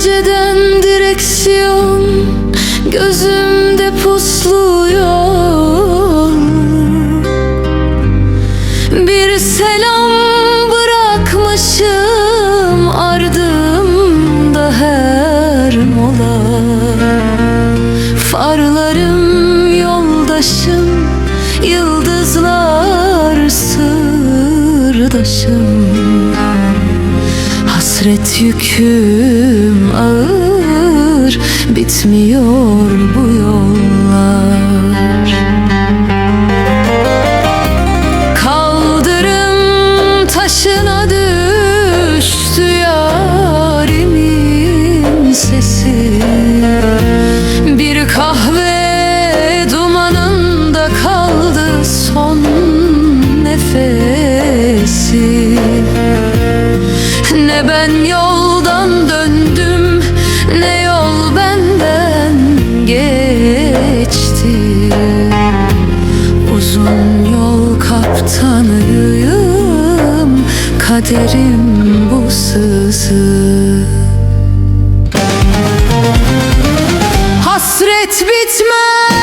geceden direksiyon Gözümde pusluyor. Bir selam bırakmışım Ardımda her mola. Farlarım yoldaşım Yıldızlar sırdaşım. Hasret yükü Bitmiyor bu yollar. Kaldırım taşına düştü yarimin sesi. Bir kahve dumanında kaldı son nefesi. Ne ben yoldan yol kaptanıyım Kaderim bu sızı. Hasret bitmez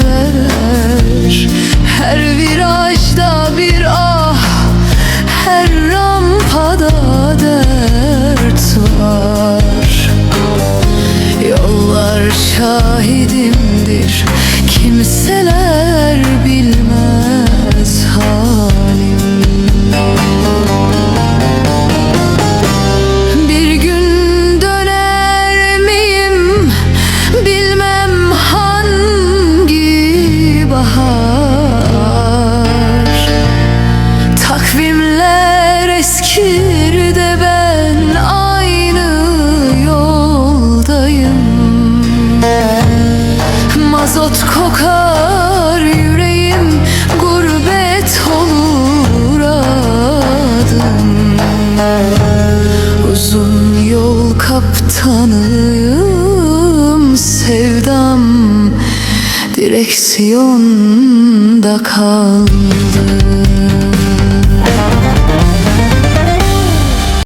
geceler Her virajda bir ah Her rampada dert var. Yollar şahidimdir bahar. Takvimler eskir de ben aynı yoldayım. Mazot kokar yüreğim gurbet olur adım. Uzun yol kaptanıyım sevdam Direksiyonda kaldı